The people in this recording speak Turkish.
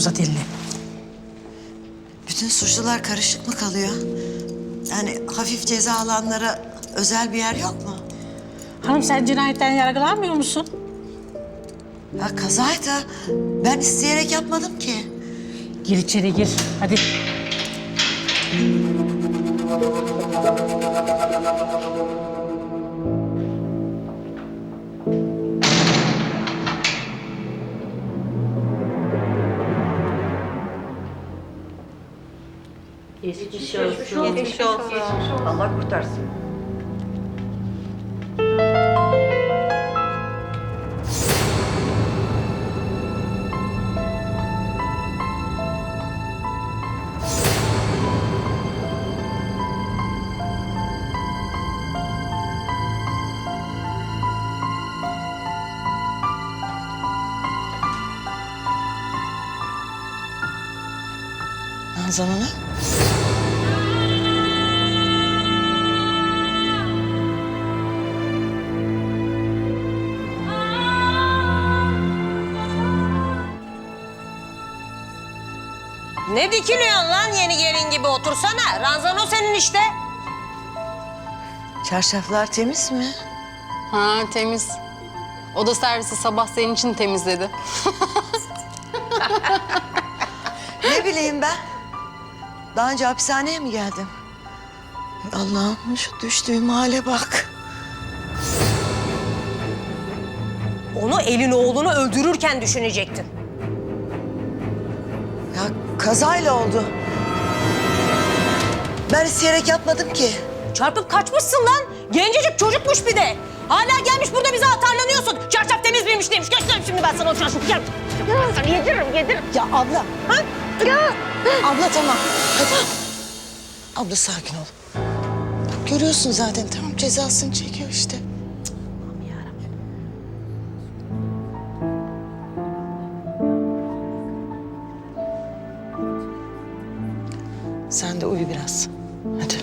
Uzat elini. Bütün suçlular karışık mı kalıyor? Yani hafif ceza alanlara özel bir yer yok mu? Hanım sen cinayetten yargılanmıyor musun? Ya kazaydı. Ben isteyerek yapmadım ki. Gir içeri gir. Hadi. Allah kurtarsın. Nazan Hanım. Ne dikiliyorsun lan yeni gelin gibi otursana. Ranzan o senin işte. Çarşaflar temiz mi? Ha temiz. Oda servisi sabah senin için temizledi. Ne bileyim ben? Daha önce hapishaneye mi geldim? Allah'ım şu düştüğüm hale bak. Onu elin oğlunu öldürürken düşünecektin. Ya kazayla oldu. Ben isteyerek yapmadım ki. Çarpıp kaçmışsın lan. Gencecik çocukmuş bir de. Hala gelmiş burada bize atarlanıyorsun. Çarşaf temiz miymiş neymiş. Gösteririm şimdi ben sana o çarşafı. Gel. Ya. Sana yediririm, yediririm. Ya abla. Ha? Ya. Abla tamam. Hadi. Abla sakin ol. Görüyorsun zaten tamam cezasını çekiyor işte. Sen de uyu biraz. Hadi.